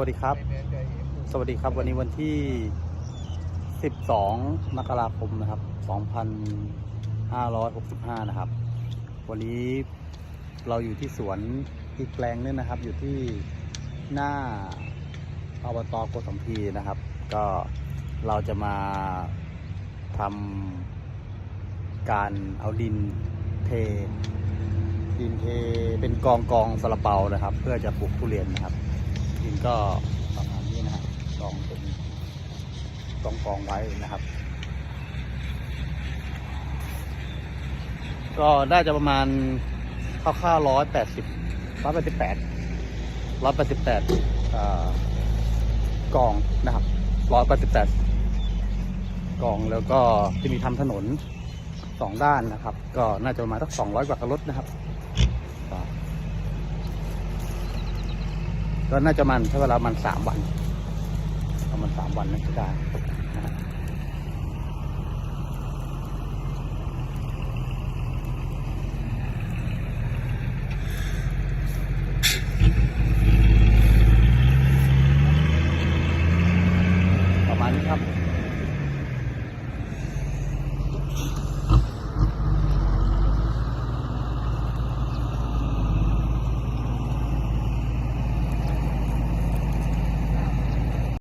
วัสดีครับ สวัสดีครับ วันนี้วันที่ 12 มกราคมนะครับ 2565 นะครับ วันนี้เราอยู่ที่สวนอีกแปลงนึงนะครับ อยู่ที่หน้าอบตโกสัมพีนะครับ ก็เราจะมาทำการเอาดินเทดินเทเป็นกองกองสลับเปานะครับ เพื่อจะปลูกทุเรียนนะครับ ดินก็ประมาณนี้นะครับกองเป็นกองกองไว้นะครับ ก็ได้จะประมาณคร่าวๆร้อยแปดสิบร้อยแปดสิบแปดร้อยแปดสิบแปดกองนะครับร้อยแปดสิบแปดกองแล้วก็จะมีทำถนนสองด้านนะครับ ก็น่าจะประมาณสักสองร้อยกว่ารถนะครับ ก็น่าจะมันใช้เวลามันสามวันประมาณสามวันน่าจะได้ประมาณนี้ครับ